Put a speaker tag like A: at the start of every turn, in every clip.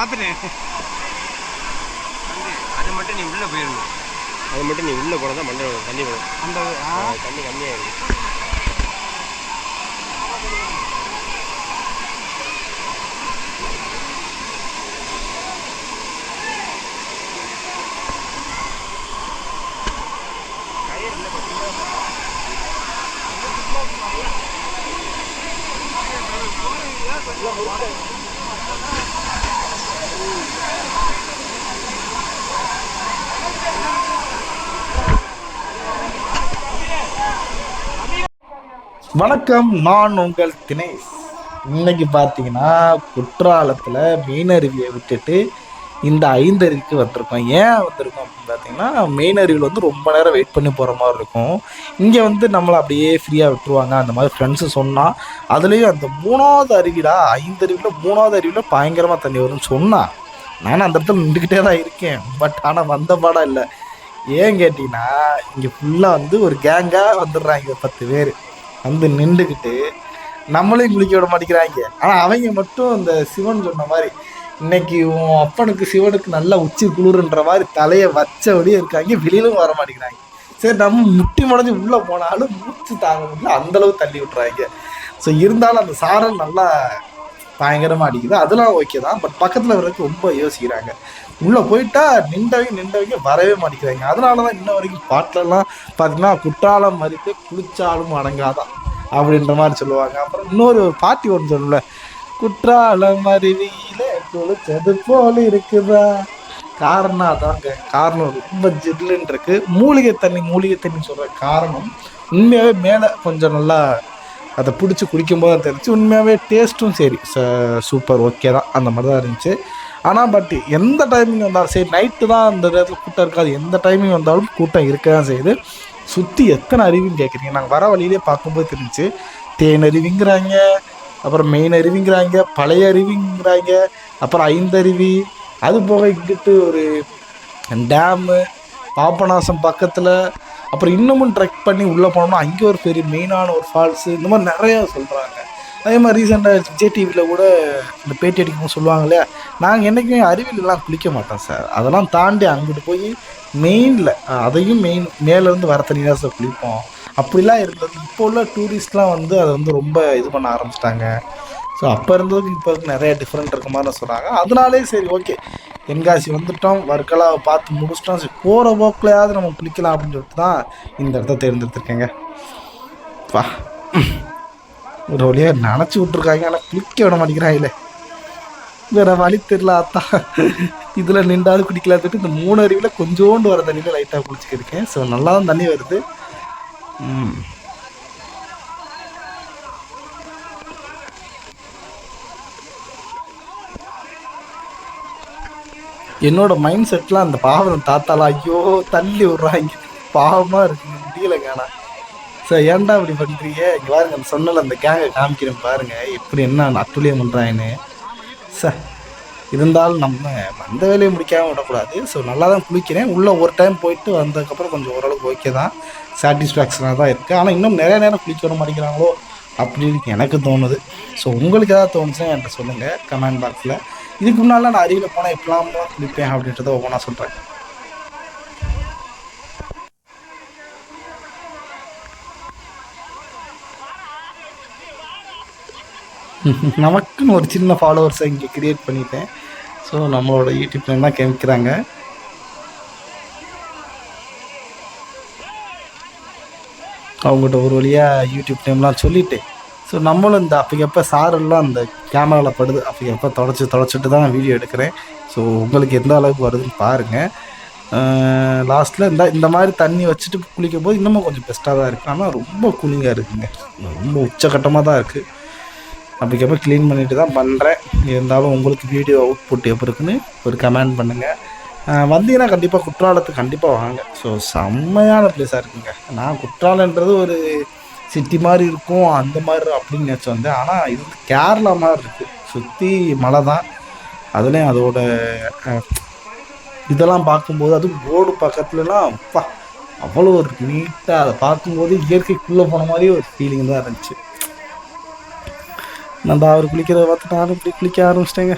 A: பார்த்துட்டேன்
B: அது மட்டும் நீ உள்ளே போயிடணும் அது மட்டும் நீ உள்ளே போனால் தான் மண்டை வரும், தண்ணி வரும்.
A: அந்த
B: தண்ணி கம்மியாக இருக்கும்
C: வணக்கம் நான் உங்கள் தினேஷ். இன்னைக்கு பார்த்தீங்கன்னா குற்றாலத்தில் மீனருவியை விட்டுட்டு இந்த ஐந்தருவிக்கு வந்திருக்கோம். ஏன் வந்திருக்கோம் அப்படின்னு பார்த்தீங்கன்னா மெயினருவியில் வந்து ரொம்ப நேரம் வெயிட் பண்ணி போகிற மாதிரி இருக்கும். இங்கே வந்து நம்மளை அப்படியே ஃப்ரீயாக விட்டுருவாங்க. அந்த மாதிரி ஃப்ரெண்ட்ஸு சொன்னால் அதுலேயும் அந்த மூணாவது அருவிடா ஐந்தருவியில் மூணாவது அருவியில் பயங்கரமாக தண்ணி வரும்னு சொன்னான் நானும் அந்த இடத்துல நின்றுக்கிட்டே தான் இருக்கேன். பட் ஆனால் வந்த பாடம் இல்லை. ஏன் கேட்டிங்கன்னா இங்கே ஃபுல்லாக வந்து ஒரு கேங்காக வந்துடுறாங்க பத்து பேர். வந்து நின்றுக்கிட்டு நம்மளையும் குளிக்க விட மாட்டேங்கிறாங்க. ஆனால் அவங்க மட்டும் இந்த சிவன் சொன்ன மாதிரி இன்னைக்கு உன் அப்பனுக்கு சிவனுக்கு நல்லா உச்சி குளிருன்ற மாதிரி தலையை வச்சபடியே இருக்காங்க வெளியிலும் வர மாட்டேங்கிறாங்க. சரி நம்ம முட்டி முடஞ்சு உள்ளே போனாலும் மூச்சு தாங்க முடியல அந்தளவு தள்ளி விட்டுறாங்க. ஸோ இருந்தாலும் அந்த சாரல் நல்லா பயங்கரமாக அடிக்குது. அதெல்லாம் ஓகே தான் பட் பக்கத்தில் வர்றதுக்கு ரொம்ப யோசிக்கிறாங்க. உள்ளே போயிட்டா நின்றவங்க நின்றவங்க வரவே மாட்டேங்கிறாங்க. அதனால தான் இன்ன வரைக்கும் பாட்டிலலாம் பார்த்தீங்கன்னா குற்றாலம் மறித்து குளிச்சாலும் அடங்காதான் அப்படின்ற மாதிரி சொல்லுவாங்க. அப்புறம் இன்னொரு பாட்டி ஒன்று சொல்லல குற்றாலம் அருவியில குளிச்சது போல இருக்குதா? காரணம் அதாங்க காரணம் ரொம்ப ஜில்லுன்னு இருக்கு. மூலிகை தண்ணி மூலிகை தண்ணி சொல்ற காரணம் உண்மையாகவே மேலே கொஞ்சம் நல்லா அதை பிடிச்சி குடிக்கும்போது தான் தெரிஞ்சு உண்மையாகவே டேஸ்ட்டும் சரி. சூப்பர் ஓகே தான். அந்த மாதிரி தான் இருந்துச்சு. ஆனால் பட் எந்த டைமிங் வந்தாலும் சரி நைட்டு தான் அந்த நேரத்தில் கூட்டம் இருக்காது எந்த டைமிங் வந்தாலும் கூட்டம் இருக்க தான் செய்யுது. சுற்றி எத்தனை அருவின்னு கேட்குறீங்க நாங்கள் வர வழியிலே பார்க்கும்போது தெரிஞ்சு தேன் அருவிங்கிறாங்க அப்புறம் மெயின் அருவிங்கிறாங்க பழைய அருவிங்கிறாங்க அப்புறம் ஐந்தருவி அது போக இங்கிட்டு ஒரு டேமு பாபநாசம் பக்கத்தில். அப்புறம் இன்னமும் ட்ரெக் பண்ணி உள்ளே போனோம்னா அங்கே ஒரு பெரிய மெயினான ஒரு ஃபால்ஸு இந்த மாதிரி நிறையா சொல்கிறாங்க அதே மாதிரி ரீசெண்டாக விஜய் டிவியில் கூட இந்த பேட்டி அடிக்கும்போது சொல்லுவாங்க இல்லையா நாங்கள் என்றைக்குமே அறிவியலெலாம் குளிக்க மாட்டோம் சார் அதெல்லாம் தாண்டி அங்கிட்டு போய் மெயினில் அதையும் மெயின் மேலேருந்து வர தண்ணி சார் குளிப்போம். அப்படிலாம் இருந்தது. இப்போ உள்ள டூரிஸ்ட்லாம் வந்து அதை வந்து ரொம்ப இது பண்ண ஆரம்பிச்சிட்டாங்க. ஸோ அப்போ இருந்ததுக்கு இப்போ இருக்கு நிறைய டிஃப்ரெண்ட் இருக்க மாதிரி சொன்னாங்க அதனாலே சரி ஓகே தென்காசி வந்துட்டோம். வர்க்கலாவை பார்த்து முடிச்சிட்டோம். சரி போகிற போக்கிலையாவது நம்ம குளிக்கலாம் அப்படின்னு சொல்லிட்டு தான் இந்த இடத்த தேர்ந்தெடுத்திருக்கேங்க. வா. ஒரு வழியாக நினச்சி விட்ருக்காங்க ஆனால் குளிக்க விட மாட்டேங்கிறாங்களே வேற வழி தெரியல அத்தா இதில் நின்றாலும் குடிக்கலாத்துட்டு இந்த மூணு அருவியில் கொஞ்சோண்டு வர தண்ணியில் லைட்டாக குளிச்சுக்கிருக்கேன் ஸோ நல்லா தான் தண்ணி வருது. என்னோட மைண்ட் செட்லாம் அந்த பாவம் தாத்தாலாம் ஐயோ தள்ளி விட்றாங்க. பாவமாக இருக்குது முடியலை காணா சார் ஏன்டா இப்படி பண்ணுறீங்க இங்கே பாருங்க அந்த சொன்னல அந்த கேங்கை காமிக்கிறேன் பாருங்க. எப்படி என்ன அட்டுழியம் பண்ணுறாங்கன்னு சார் இருந்தாலும் நம்ம வந்த வேலையை முடிக்காமல் விடக்கூடாது. ஸோ நல்லா தான் குளிக்கிறேன். உள்ளே ஒரு டைம் போயிட்டு வந்ததுக்கப்புறம் கொஞ்சம் ஓரளவுக்கு ஓகே தான். சாட்டிஸ்ஃபேக்ஷனாக தான் இருக்குது ஆனால் இன்னும் நிறைய நேரம் குளிக்க வர மாட்டேங்கிறாங்களோ அப்படின்னு எனக்கு தோணுது. ஸோ உங்களுக்கு ஏதாவது தோணுச்சுன்னா என்கிட்ட சொல்லுங்கள் கமெண்ட் பாக்ஸில் இதுக்கு முன்னால் நான் அருகில் போனால் எப்படிலாம் குளிப்பேன் அப்படின்றத ஒவ்வொன்றா சொல்கிறேன் நமக்குன்னு ஒரு சின்ன ஃபாலோவர்ஸை இங்கே கிரியேட் பண்ணிட்டேன். ஸோ நம்மளோட யூடியூப் நேம் கேமிக்கிறாங்க அவங்ககிட்ட ஒரு வழியாக யூடியூப் நேம்லாம் சொல்லிட்டு ஸோ நம்மளும் இந்த அப்பக்கப்போ சாரெல்லாம் அந்த கேமராவில் படுது அப்பக்கப்போ தொடச்சி தொடச்சிட்டு தான் வீடியோ எடுக்கிறேன். ஸோ உங்களுக்கு எந்த அளவுக்கு வருதுன்னு பாருங்கள் லாஸ்ட்டில் இந்த இந்த மாதிரி தண்ணி வச்சுட்டு குளிக்கும் போது இன்னமும் கொஞ்சம் பெஸ்ட்டாக தான் இருக்குது ஆனால் ரொம்ப கூலிங்காக இருக்குதுங்க ரொம்ப உச்சக்கட்டமாக தான் இருக்குது அப்படிக்கப்போ க்ளீன் பண்ணிட்டு தான் பண்ணுறேன் இருந்தாலும் உங்களுக்கு வீடியோ அவுட்புட் எப்படி இருக்குன்னு ஒரு கமெண்ட் பண்ணுங்கள் வந்தீங்கன்னா கண்டிப்பாக குற்றாலத்துக்கு கண்டிப்பாக வாங்க. ஸோ செம்மையான பிளேஸாக இருக்குங்க. நான் குற்றாலன்றது ஒரு சிட்டி மாதிரி இருக்கும் அந்த மாதிரி அப்படின்னு நினச்சி வந்தேன். ஆனால் இது வந்து கேரளா மாதிரி இருக்குது சுற்றி மலை தான். அதுலேயும் அதோட இதெல்லாம் பார்க்கும்போது அதுவும் ரோடு பக்கத்துலலாம் அப்பா அவ்வளோ ஒரு நீட்டாக அதை பார்க்கும்போது இயற்கைக்குள்ளே போன மாதிரி ஒரு ஃபீலிங் தான் இருந்துச்சு. நான் அவர் குளிக்கிறத பார்த்து நானும் இப்படி குளிக்க ஆரம்பிச்சிட்டேங்க.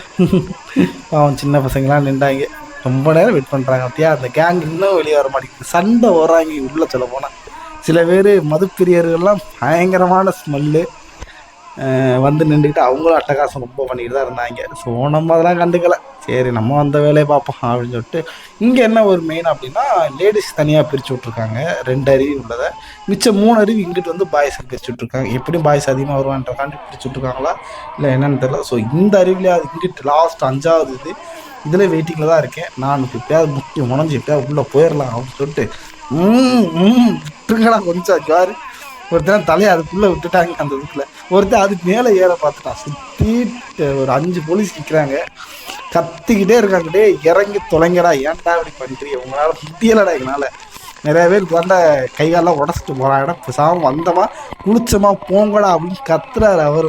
C: அவன் சின்ன பசங்களாம் நின்றாங்க. ரொம்ப நேரம் வெயிட் பண்ணுறாங்க அப்படியா அந்த கேங் இன்னும் வெளியே வர மாட்டேங்குது. சண்டை வராங்க உள்ளே சொல்ல போனால் சில பேர் மதுப்பிரியர்கள்லாம் பயங்கரமான ஸ்மெல்லு வந்து நின்றுக்கிட்டு அவங்களும் அட்டகாசம் ரொம்ப பண்ணிக்கிட்டு தான் இருந்தாங்க. ஸோ நம்ம அதெல்லாம் கண்டுக்கலை. சரி நம்ம அந்த வேலையை பார்ப்போம் அப்படின்னு சொல்லிட்டு இங்கே என்ன ஒரு மெயின் அப்படின்னா லேடிஸ் தனியாக பிரித்து விட்ருக்காங்க ரெண்டு அருவி உள்ளதை. மிச்சம் மூணு அருவி இங்கிட்டு வந்து பாய்ஸை பிரித்து விட்ருக்காங்க எப்படியும் பாய்ஸ் அதிகமாக வருவான்றக்காண்டி பிரித்து விட்ருக்காங்களா இல்லை என்னன்னு தெரியல. ஸோ இந்த அருவிலே அது இங்கிட்டு லாஸ்ட் அஞ்சாவது இது. இதில் வெயிட்டிங்கில் தான் இருக்கேன். நான் இப்போ எப்பயாவது முட்டி முனைஞ்சு எப்பயாவது உள்ளே போயிடலாம் அப்படின்னு சொல்லிட்டு ம் ம் கொஞ்சம் ஜாரு. ஒருத்தன் தலையை அதுக்குள்ளே விட்டுட்டாங்க அந்த வீட்டில் ஒருத்தன் அதுக்கு மேலே ஏற பார்த்துட்டான். சுற்றி ஒரு அஞ்சு போலீஸ் நிற்கிறாங்க கத்திக்கிட்டே இருக்காங்க டே இறங்கி தொலைங்கடா. ஏன்டா இப்படி பண்ணுறீங்க உங்களால் முடியலடா எங்களால். நிறைய பேர் வந்த கைகாலெலாம் உடச்சிட்டு போகிறாங்கடா பேசாமல் வந்தமா குளிச்சமா போங்கடா அப்படின்னு கத்துறாரு அவர்.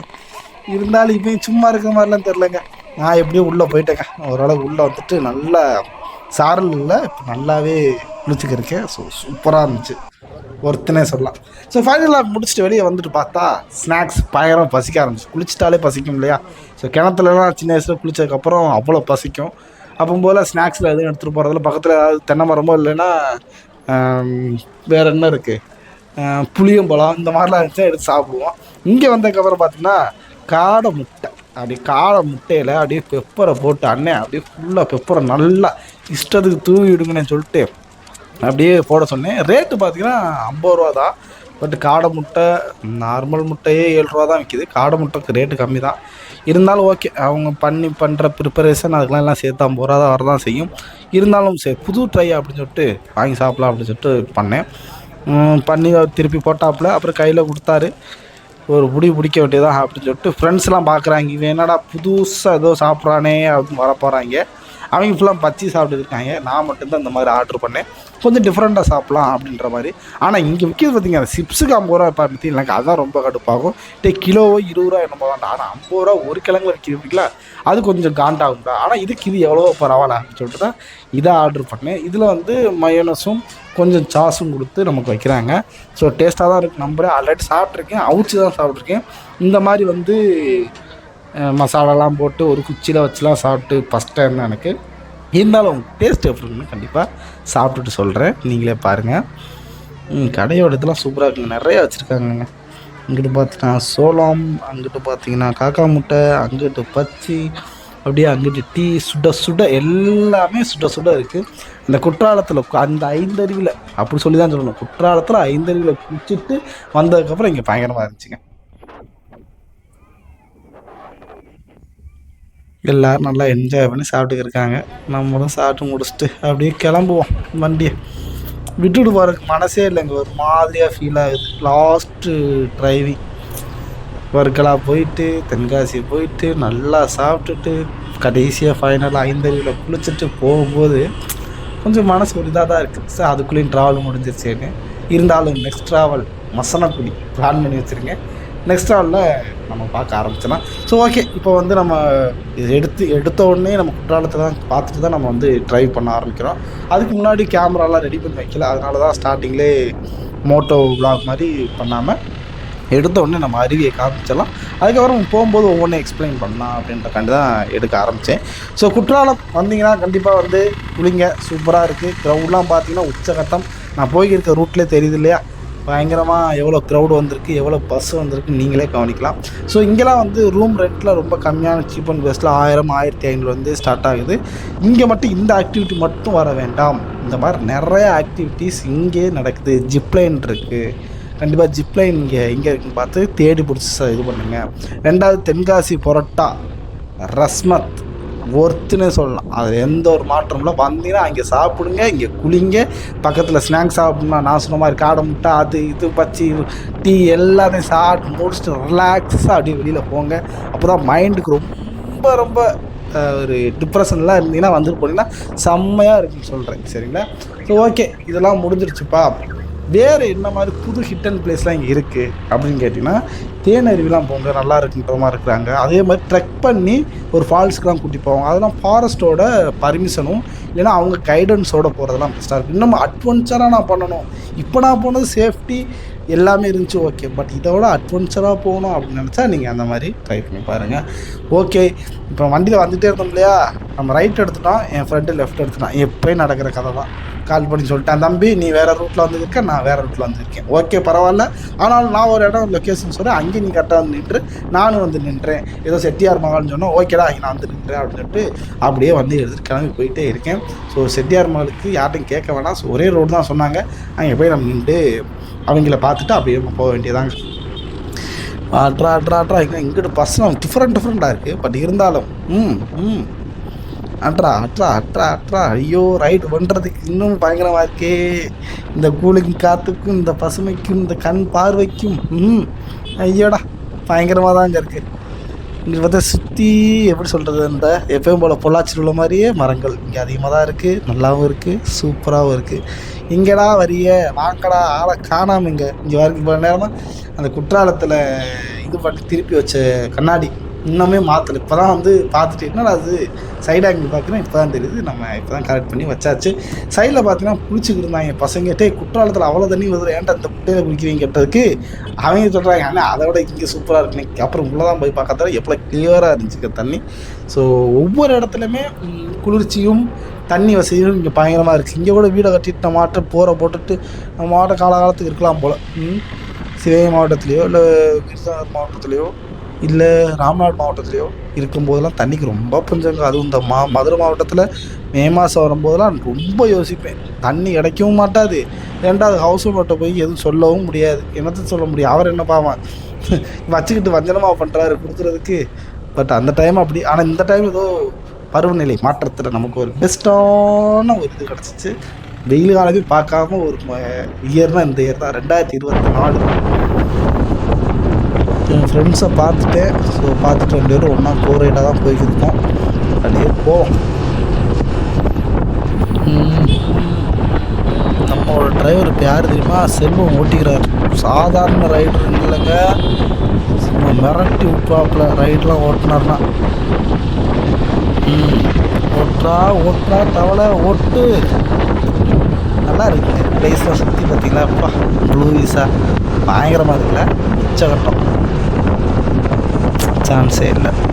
C: இருந்தாலும் இப்போ சும்மா இருக்க மாதிரிலாம் தெரிலங்க நான் எப்படியும் உள்ளே போயிட்டேங்க. ஓரளவு உள்ளே வந்துட்டு நல்லா சாரல் இல்லை இப்போ நல்லாவே குளிச்சுக்கிருக்கேன் ஸோ சூப்பராக இருந்துச்சு. ஒருத்தனே சொல்லலாம். ஸோ ஃபைனலாக முடிச்சுட்டு வெளியே வந்துட்டு பார்த்தா ஸ்நாக்ஸ் பயங்கரம் பசிக்க ஆரம்பிச்சு. குளிச்சிட்டாலே பசிக்கும் இல்லையா? ஸோ கிணத்துலலாம் சின்ன வயசில் குளிச்சதுக்கப்புறம் அவ்வளோ பசிக்கும். அப்போ போல் ஸ்நாக்ஸில் எதுவும் எடுத்துகிட்டு போகிறதுல பக்கத்தில் ஏதாவது தென்னை மரமோ இல்லைன்னா வேறு என்ன இருக்குது புளியம்பழம் இந்த மாதிரிலாம் இருந்துச்சுன்னா எடுத்து சாப்பிடுவோம். இங்கே வந்ததுக்கப்புறம் பார்த்தீங்கன்னா காடை முட்டை. அப்படியே காடை முட்டையில் அப்படியே பெப்பரை போட்டு அண்ணே அப்படியே ஃபுல்லாக பெப்பரை நல்லா இஷ்டத்துக்கு தூவி விடுங்கன்னு சொல்லிட்டு அப்படியே போட சொன்னேன். ரேட்டு பார்த்தீங்கன்னா ஐம்பது ரூபா தான் பட் காடை முட்டை நார்மல் முட்டையே ஏழு ரூபா தான் விற்கிது காடை முட்டைக்கு ரேட்டு கம்மி தான் இருந்தாலும் ஓகே அவங்க பண்ணி பண்ணுற ப்ரிப்பரேஷன் அதுக்கெலாம் எல்லாம் சேர்த்து ஐம்பது ரூபா தான் வரதான் செய்யும். இருந்தாலும் சரி புது ட்ரை அப்படின்னு சொல்லிட்டு வாங்கி சாப்பிடலாம் அப்படின்னு சொல்லிட்டு பண்ணேன். பண்ணி திருப்பி போட்டாப்புல அப்புறம் கையில் கொடுத்தாரு. ஒரு முடி பிடிக்க வேண்டியதான் அப்படின்னு சொல்லிட்டு ஃப்ரெண்ட்ஸ்லாம் பார்க்குறாங்க இவன் என்னடா புதுசாக ஏதோ சாப்பிட்றானே அப்படின்னு வர போகிறாங்க அவங்க ஃபுல்லாக பச்சி சாப்பிட்டுருக்காங்க நான் மட்டும்தான் இந்த மாதிரி ஆர்டர் பண்ணேன். கொஞ்சம் டிஃப்ரெண்ட்டாக சாப்பிட்லாம் அப்படின்ற மாதிரி. ஆனால் இங்கே விற்கிது பார்த்தீங்க அந்த சிப்ஸுக்கு ஐம்பது ரூபா பார்த்து எனக்கு அதுதான் ரொம்ப கடுப்பாகும். டே கிலோவோ இருபது ரூபா என்ன தான் ஆனால் ஐம்பது ரூபா ஒரு கிழங்கு வைக்கிறீங்களா அது கொஞ்சம் காண்டாகும்டா. ஆனால் இதுக்கு இது எவ்வளோ பரவாயில்ல அப்படின்னு சொல்லிட்டு தான் இதை ஆர்டர் பண்ணேன். இதில் வந்து மயோனஸும் கொஞ்சம் சாஸும் கொடுத்து நமக்கு வைக்கிறாங்க. ஸோ டேஸ்ட்டாக தான் இருக்குது நம்புறேன். ஆல்ரெடி சாப்பிட்ருக்கேன் அவுச்சு தான் சாப்பிட்ருக்கேன் இந்த மாதிரி வந்து மசாலாலாம் போட்டு ஒரு குச்சியில் வச்சுலாம் சாப்பிட்டு ஃபஸ்ட் டைம் தான் எனக்கு. இருந்தாலும் டேஸ்ட் எப்படி இருக்குன்னு கண்டிப்பாக சாப்பிட்டுட்டு சொல்கிறேன் நீங்களே பாருங்கள் கடையோட இதெல்லாம் சூப்பராக இருக்குங்க. நிறைய வச்சுருக்காங்கங்க. இங்கிட்டு பார்த்தீங்கன்னா சோளம் அங்கிட்டு பார்த்தீங்கன்னா காக்கா முட்டை அங்கிட்டு பச்சி அப்படியே அங்கிட்டு டீ சுட சுட எல்லாமே சுட சுட இருக்குது இந்த குற்றாலத்தில் அந்த ஐந்தருவியில் அப்படி சொல்லி தான் சொல்லணும். குற்றாலத்தில் ஐந்தறிவில் குளிச்சுட்டு வந்ததுக்கப்புறம் இங்கே பயங்கரமாக இருந்துச்சுங்க. எல்லோரும் நல்லா என்ஜாய் பண்ணி சாப்பிட்டு இருக்காங்க. நம்மளும் சாப்பிட்டு முடிச்சுட்டு அப்படியே கிளம்புவோம். வண்டியை விட்டுட்டு போகிறதுக்கு மனசே இல்லைங்க ஒரு மாதிரியாக ஃபீல் ஆகுது. லாஸ்ட்டு டிரைவிங் வர்க்கலா போயிட்டு தென்காசி போயிட்டு நல்லா சாப்பிட்டுட்டு கடைசியாக ஃபைனலாக ஐந்தறிவில் குளிச்சுட்டு போகும்போது கொஞ்சம் மனசு ஒரு இதாக தான் இருக்குது சார் அதுக்குள்ளேயும் ட்ராவல் முடிஞ்சிருச்சேன்னு. இருந்தாலும் நெக்ஸ்ட் ட்ராவல் மசனக்குடி. பிளான் பண்ணி வச்சுருங்க நெக்ஸ்ட் ட்ராவலில் நம்ம பார்க்க ஆரம்பிச்சிடலாம் ஸோ ஓகே இப்போ வந்து நம்ம இது எடுத்து எடுத்த உடனே நம்ம குற்றாலத்தை தான் பார்த்துட்டு தான் நம்ம வந்து ட்ரைவ் பண்ண ஆரம்பிக்கிறோம். அதுக்கு முன்னாடி கேமராலாம் ரெடி பண்ணி வைக்கல. அதனால தான் ஸ்டார்டிங்லேயே மோட்டோ விளாக் மாதிரி பண்ணாமல் எடுத்த உடனே நம்ம அருவியை காமிச்சிடலாம். அதுக்கப்புறம் போகும்போது ஒவ்வொன்றும் எக்ஸ்பிளைன் பண்ணலாம் அப்படின்றக்காண்டி தான் எடுக்க ஆரம்பித்தேன் ஸோ குற்றாலம் வந்தீங்கன்னா கண்டிப்பாக வந்து குளிங்க. சூப்பராக இருக்குது க்ரௌண்ட்லாம் பார்த்தீங்கன்னா உச்சகட்டம். நான் போய்க்கிருக்க ரூட்லேயே தெரியுது இல்லையா? பயங்கரமாக எவ்வளோ க்ரௌடு வந்திருக்கு எவ்வளோ பஸ் வந்திருக்கு நீங்களே கவனிக்கலாம். ஸோ இங்கெல்லாம் வந்து ரூம் ரெண்ட்டில் ரொம்ப கம்மியான சீப் அண்ட் பெஸ்ட்டில் ஆயிரம் ஆயிரத்தி ஐநூறு வந்து ஸ்டார்ட் ஆகுது. இங்கே மட்டும் இந்த ஆக்டிவிட்டி மட்டும் வர வேண்டாம். இந்த மாதிரி நிறைய ஆக்டிவிட்டீஸ் இங்கே நடக்குது. ஜிப்லைன் இருக்குது கண்டிப்பாக ஜிப்லைன் இங்கே எங்கே இருக்குன்னு பார்த்து தேடி பிடிச்சி இது பண்ணுங்கள் ரெண்டாவது தென்காசி பொரோட்டா. ரஸ்மத். ஒர்த்துன்னு சொல்லலாம். அது எந்த ஒரு மாற்றமும் இல்லை. வந்தீங்கன்னா அங்கே சாப்பிடுங்க இங்கே குளிங்க. பக்கத்தில் ஸ்நாக்ஸ் சாப்பிட்ணும்னா நான் சொன்ன மாதிரி காடை முட்டை அது இது பச்சி டீ எல்லாத்தையும் சாப்பிட்டு முடிச்சுட்டு ரிலாக்ஸாக அப்படியே வெளியில் போங்க. அப்போ தான் மைண்டுக்கு ரொம்ப ரொம்ப ஒரு டிப்ரெஷன்லாம் இருந்தீங்கன்னா வந்துட்டு போனீங்கன்னா செம்மையாக இருக்குன்னு சொல்கிறேன் சரிங்களா? ஸோ ஓகே இதெல்லாம் முடிஞ்சிருச்சுப்பா. வேறு என்ன மாதிரி புது ஹிட் அண்ட் பிளேஸ்லாம் இங்கே இருக்குது அப்படின்னு கேட்டிங்கன்னா தேனருவிலாம் போங்க நல்லா இருக்குன்ற மாதிரி இருக்கிறாங்க. அதே மாதிரி ட்ரெக் பண்ணி ஒரு ஃபால்ஸ்க்குலாம் கூட்டி போவாங்க. அதெல்லாம் ஃபாரஸ்ட்டோட பர்மிஷனும் இல்லைன்னா அவங்க கைடன்ஸோட போகிறதெல்லாம் பெஸ்ட்டாக இருக்குது இன்னும் அட்வென்ச்சராக நான் பண்ணணும். இப்போ நான் போனது சேஃப்டி எல்லாமே இருந்துச்சு ஓகே பட் இதோட அட்வென்ச்சராக போகணும் அப்படின்னு நினச்சா நீங்கள் அந்த மாதிரி ட்ரை பண்ணி பாருங்கள் ஓகே இப்போ வண்டியில் வந்துகிட்டே இருந்தோம் இல்லையா? நம்ம ரைட் எடுத்துட்டோம் என் ஃப்ரெண்டு லெஃப்ட் எடுத்துட்டான் எப்போயும் நடக்கிற கதை தான். கால் பண்ணி சொல்லிட்டேன் தம்பி நீ வேறு ரூட்டில் வந்துருக்க நான் வேறு ரூட்டில் வந்திருக்கேன். ஓகே பரவாயில்ல. ஆனாலும் நான் ஒரு இடம் லொக்கேஷன் சொல்கிறேன் அங்கேயும் நீ கரெக்டாக வந்து நின்று நானும் வந்து நின்றேன். ஏதோ செட்டியார் மகால்னு சொன்னோம் ஓகேடா நான் வந்து நின்றேன் அப்படின்னு சொல்லிட்டு அப்படியே வந்து எடுத்துட்டு கிளம்பி போயிட்டே இருக்கேன். ஸோ செட்டியார் மகளுக்கு யார்ட்டையும் கேட்க வேணாம். ஸோ ஒரே ரோடு தான் சொன்னாங்க. அங்கே போய் நம்ம நின்று அவங்கள பார்த்துட்டு அப்படியே போக வேண்டியதாங்க அட்ரா அட்ரா அட்ரா இங்கே இங்கிட்டு பஸ்லாம் டிஃப்ரெண்ட் டிஃப்ரெண்ட்டாக இருக்குது பட் இருந்தாலும் ம் ம். அட்ரா அட்ரா அட்ரா அட்ரா. ஐயோ ரைடு பண்ணுறதுக்கு இன்னும் பயங்கரமாக இருக்கே. இந்த கூலிங் காற்றுக்கும் இந்த பசுமைக்கும் இந்த கண் பார்வைக்கும் ம். ஐயோடா பயங்கரமாக தாங்க இருக்குது இங்கே பார்த்தா சுற்றி எப்படி சொல்கிறது இந்த எப்பயும் போல் பொள்ளாச்சியில் உள்ள மாதிரியே மரங்கள். இங்கே அதிகமாக தான் இருக்குது நல்லாவும் இருக்குது சூப்பராகவும் இருக்குது இங்கேடா வரிய வாங்கடா ஆளை காணாம இங்கே. இங்கே வரைக்கும் இப்போ நேரமாக அந்த குற்றாலத்தில் இது பண்ணி திருப்பி வச்ச கண்ணாடி. இன்னுமே மாற்றல இப்போ தான் வந்து பார்த்துட்டு என்னடா அது சைடு ஆங்கிள் பார்க்குறேன் இப்போ தான் தெரியுது. நம்ம இப்போ தான் கரெக்ட் பண்ணி வச்சாச்சு. சைடில் பார்த்தீங்கன்னா குளிச்சுக்கிட்டு இருந்தாங்க பசங்க. டே குற்றாலத்தில் அவ்வளோ தண்ணி வருது ஏன்டா இந்த குட்டையில் குளிக்கிறீங்க கேட்டதுக்கு? அவங்க சொல்கிறாங்க ஆனால் அதை விட இங்கே சூப்பராக இருக்குன்னு அப்புறம் உள்ளே தான் போய் பார்க்கறத எவ்வளோ கிளியராக இருந்துச்சுக்க தண்ணி. ஸோ ஒவ்வொரு இடத்துலையுமே குளிர்ச்சியும் தண்ணி வசதியும் இங்கே பயங்கரமாக இருக்குது இங்கே கூட வீடை கட்டிட்டு நம்ம மாட்டை போரை போட்டுட்டு நம்ம மாவட்ட காலகாலத்துக்கு இருக்கலாம் போல். ம். சிவகங்கை மாவட்டத்துலேயோ இல்லை விருதுநகர் மாவட்டத்துலேயோ இல்லை ராம்நாடு மாவட்டத்துலேயோ இருக்கும்போதெல்லாம் தண்ணிக்கு ரொம்ப பஞ்சங்க. அதுவும் இந்த மா மதுரை மாவட்டத்தில் மே மாதம் வரும்போதெல்லாம் ரொம்ப யோசிப்பேன். தண்ணி கிடைக்கவும் மாட்டாது. ரெண்டாவது ஹவுஸ் ஓனர்கிட்ட போய் எதுவும் சொல்லவும் முடியாது. என்னத்தை சொல்ல முடியும்? அவர் என்ன பாவம்? வச்சுக்கிட்டு வஞ்சனமாக பண்ணுறாரு கொடுக்குறதுக்கு. பட் அந்த டைம் அப்படி ஆனால் இந்த டைம் ஏதோ பருவநிலை மாற்றத்தில் நமக்கு ஒரு பெஸ்ட்டான ஒரு இது கிடச்சிச்சு. வெயில் காலமே பார்க்காம ஒரு இயர்னால் இந்த இயர் தான். ரெண்டாயிரத்தி இருபத்தி நாலு. ஃப்ரெண்ட்ஸை பார்த்துட்டேன் ஸோ பார்த்துட்டு ரெண்டு பேரும் ஒன்றா கோரைடாக தான் போய்க்கிருக்கோம் அப்படியே போவோம். நம்மளோட டிரைவர் இப்போ யார் தெரியுமா? செல்வம் ஓட்டிக்கிறார். சாதாரண ரைடர் இல்லைங்க. சும்மா மிரட்டி விட்றாப்புல ரைடெலாம் ஓட்டினார்னா ஓட்டுறா ஓட்டுறா தவளை ஓட்டு. நல்லா இருக்கு. பிளேஸ்லாம் சுற்றி பார்த்தீங்களா? அப்பா ப்ளூ ஈஸாக பயங்கரமாக இருக்குல்ல? உச்சகட்டம். சான்ஸே இல்லை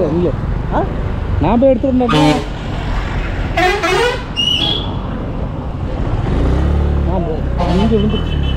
C: பரவாயில்ல நான் போய் எடுத்துறேன் இங்கே ஆ நான் போய்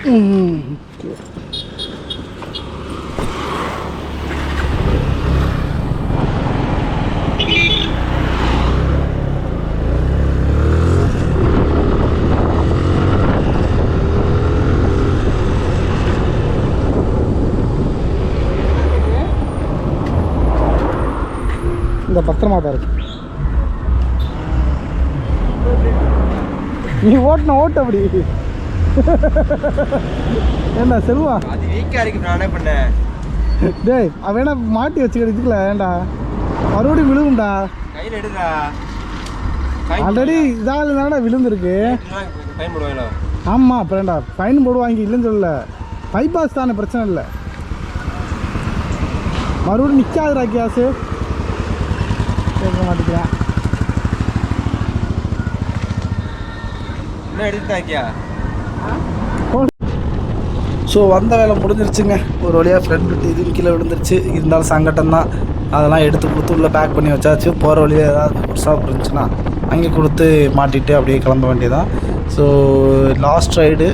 C: இந்த பத்திரமா தான் இருக்கு. நீ ஓட்டின ஓட்டு அப்படி. என்ன செல்வா?
B: அது வீக்கா இருக்கு நான் என்ன பண்ணேன்?
C: டேய் அவன் வேணா மாட்டி வச்சுக்கிறதுக்குல ஏன்டா மறுபடியும் விழுகும்டா
B: கையில் எடுடா.
C: ஆல்ரெடி இதால் தானடா விழுந்திருக்கு.
B: பயன்படுவாங்களோ
A: ஆமாம் அப்புறம்டா ஃபைன் போடுவாங்க இல்லைன்னு சொல்லல. பைபாஸ் தானே பிரச்சனை இல்லை. மறுபடியும் நிற்காதுடா கேஸு. கேட்க மாட்டேங்கிறேன்.
B: என்ன எடுத்தாக்கியா
C: ஸோ வந்த வேலை முடிஞ்சிருச்சுங்க. ஒரு வழியாக ஃப்ரெண்டு இது கீழே விழுந்துருச்சு. இருந்தாலும் சங்கடம் தான் அதெல்லாம் எடுத்து கொடுத்து உள்ளே பேக் பண்ணி வச்சாச்சு. போகிற வழியில் ஏதாவது புதுசாக இருந்துச்சுன்னா அங்கே கொடுத்து மாட்டிட்டு அப்படியே கிளம்ப வேண்டியதான் ஸோ லாஸ்ட் ரைடு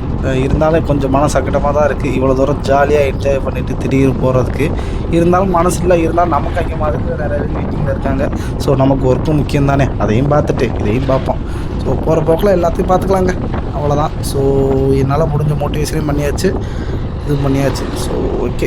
C: இருந்தாலும் கொஞ்சம் மன சங்கடமாக தான் இருக்குது இவ்வளோ தூரம் ஜாலியாக என்ஜாய் பண்ணிவிட்டு திடீர் போகிறதுக்கு இருந்தாலும் மனசில் இருந்தால் நமக்கு அங்கே மாதிரி நிறைய பேர் மீட்டிங்கில் இருக்காங்க. ஸோ நமக்கு ஒர்க்கும் முக்கியம் தானே அதையும் பார்த்துட்டு இதையும் பார்ப்போம். ஸோ போகிற போக்கில் எல்லாத்தையும் பார்த்துக்கலாங்க. அவ்வளோதான் ஸோ என்னால் முடிஞ்ச மோட்டிவேஷனே பண்ணியாச்சு. இது பண்ணியாச்சு. So okay